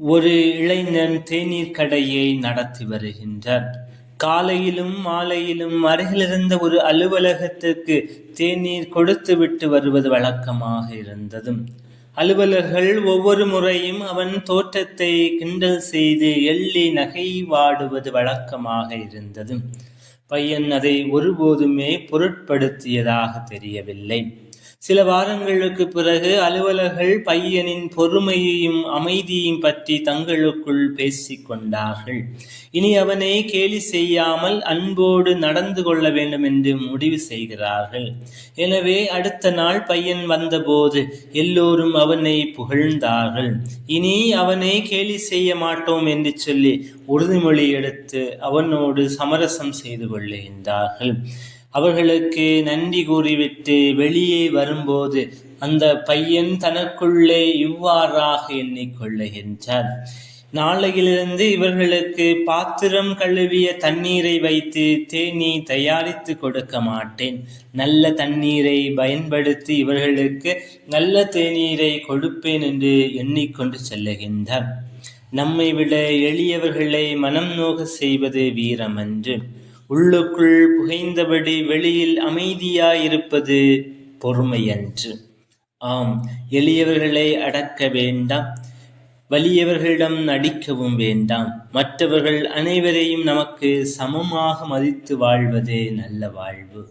ஒரு இளைஞன் தேநீர் கடையை நடத்தி வருகின்றார். காலையிலும் மாலையிலும் அருகிலிருந்த ஒரு அலுவலகத்துக்கு தேநீர் கொடுத்துவிட்டு வருவது வழக்கமாக இருந்ததும். அலுவலர்கள் ஒவ்வொரு முறையும் அவன் தோற்றத்தை கிண்டல் செய்து எள்ளி நகைவாடுவது வழக்கமாக இருந்ததும். பையன் அதை ஒருபோதுமே பொருட்படுத்தியதாக தெரியவில்லை. சில வாரங்களுக்கு பிறகு அலுவலர்கள் பையனின் பொறுமையையும் அமைதியையும் பற்றி தங்களுக்குள் பேசிக்கொண்டார்கள் இனி அவனை கேலி செய்யாமல் அன்போடு நடந்து கொள்ள வேண்டும் என்று முடிவு செய்கிறார்கள். எனவே அடுத்த நாள் பையன் வந்தபோது எல்லோரும் அவனை புகழ்ந்தார்கள். இனி அவனை கேலி செய்ய மாட்டோம் என்று சொல்லி உறுதிமொழி எடுத்து அவனோடு சமரசம் செய்து கொள்ளுகின்றார்கள் அவர்களுக்கு நன்றி கூறிவிட்டு வெளியே வரும்போது அந்த பையன் தனக்குள்ளே இவ்வாறாக எண்ணிக்கொள்ளுகின்றார் நாளையிலிருந்து இவர்களுக்கு பாத்திரம் கழுவிய தண்ணீரை வைத்து தேனீ தயாரித்து கொடுக்க மாட்டேன். நல்ல தண்ணீரை பயன்படுத்தி இவர்களுக்கு நல்ல தேநீரை கொடுப்பேன் என்று எண்ணிக்கொண்டு செல்லுகின்றார் நம்மை விட எளியவர்களை மனம் நோக செய்வது வீரமன்று. உள்ளுக்குள் புகைந்தபடி வெளியில் அமைதியாயிருப்பது பொறுமையன்று. ஆம் எளியவர்களை அடக்க வேண்டாம் வலியவர்களிடம் நடிக்கவும் வேண்டாம். மற்றவர்கள் அனைவரையும் நமக்கு சமமாக மதித்து வாழ்வதே நல்ல வாழ்வு.